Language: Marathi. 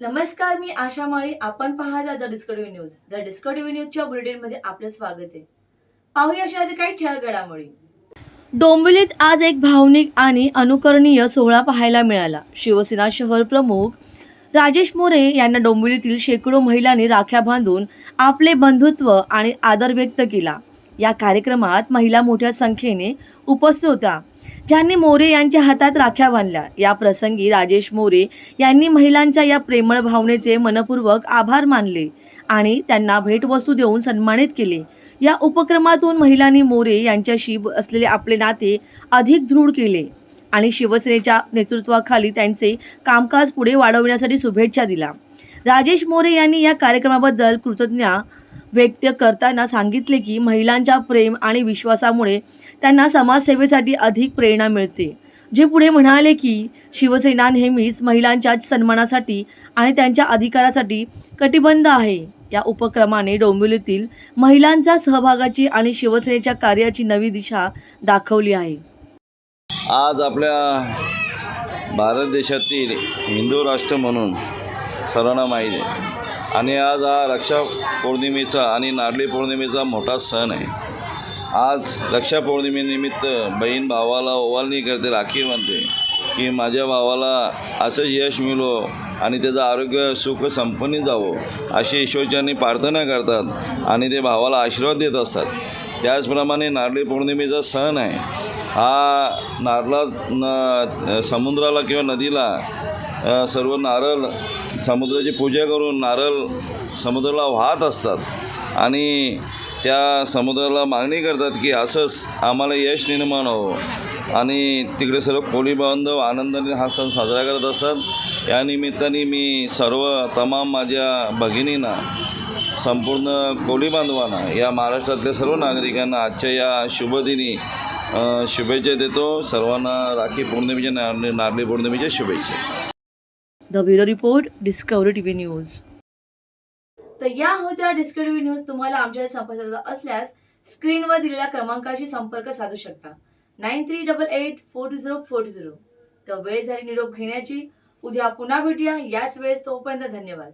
नमस्कार मी आशा माळी. आपण पाहता the Discovery news. The Discovery न्यूजच्या बुलेटिनमध्ये आपलं स्वागत आहे. पाहूया अशा काही ठळक घडामोडी डोंबिवलीत आज एक भावनिक आणि अनुकरणीय सोहळा पाहायला मिळाला. शिवसेना शहर प्रमुख राजेश मोरे यांना डोंबिवलीतील शेकडो महिलांनी राख्या बांधून आपले बंधुत्व आणि आदर व्यक्त केला. या कार्यक्रमात महिला मोठ्या संख्येने उपस्थित होत्या. ज्यांनी मोरे यांच्या हातात राख्या बांधल्या. या प्रसंगी राजेश मोरे यांनी महिलांच्या या प्रेमळ भावनेचे मनपूर्वक आभार मानले आणि त्यांना भेटवस्तू देऊन सन्मानित केले. या उपक्रमातून महिलांनी मोरे यांच्याशी असलेले आपले नाते अधिक दृढ केले आणि शिवसेनेच्या नेतृत्वाखाली त्यांचे कामकाज पुढे वाढवण्यासाठी शुभेच्छा दिल्या. राजेश मोरे यांनी या कार्यक्रमाबद्दल कृतज्ञ व्यक्त करताना सांगितले की महिलांच्या प्रेम आणि विश्वासामुळे त्यांना समाजसेवेसाठी अधिक प्रेरणा मिळते. जे पुढे म्हणाले की शिवसेना नेहमीच महिलांच्या सन्मानासाठी आणि त्यांच्या अधिकारासाठी कटिबंध आहे. या उपक्रमाने डोंबिवलीतील महिलांचा सहभागाची आणि शिवसेनेच्या कार्याची नवी दिशा दाखवली आहे. आज आपल्या भारत देशातील हिंदू राष्ट्र म्हणून सर्वांना माहीत आहे. आणि आज हा रक्षा पौर्णिमेचा आणि नारळी पौर्णिमेचा मोठा सण आहे. आज रक्षा पौर्णिमेनिमित्त बहीण भावाला ओवाळणी करते राखी बांधते की माझ्या भावाला असंच यश मिळो आणि त्याचं आरोग्य सुख संपन्न जावं अशी ईश्वरच्यांनी प्रार्थना करतात आणि ते भावाला आशीर्वाद देत असतात. त्याचप्रमाणे नारळी पौर्णिमेचा सण आहे. हा नारळा न समुद्राला किंवा नदीला सर्व नारळ समुद्राची पूजा करून नारळ समुद्राला वाहत असतात. आणि त्या समुद्राला मागणी करतात की असंच आम्हाला यश निर्माण हो. आणि तिकडे सर्व कोळी बांधव आनंदाने हा सण साजरा करत असतात. या निमित्ताने मी सर्व तमाम माझ्या भगिनींना संपूर्ण कोळी बांधवांना या महाराष्ट्रातल्या सर्व नागरिकांना आजच्या या शुभदिनी शुभेच्छा देतो. सर्वांना राखी पौर्णिमेच्या नारळी नारळी पौर्णिमेच्या शुभेच्छा. The bureau report Discovery TV news तर या होत्या डिस्कवरी न्यूज तुम्हाला आमच्या संपर्काचा असल्यास स्क्रीनवर दिलेल्या क्रमांकाशी संपर्क साधू शकता. Nine three double eight four two zero four two zero. तर वेळ झाली निरोप घेण्याची. उद्या पुन्हा भेटूया. याच वेळेस तोपर्यंत धन्यवाद.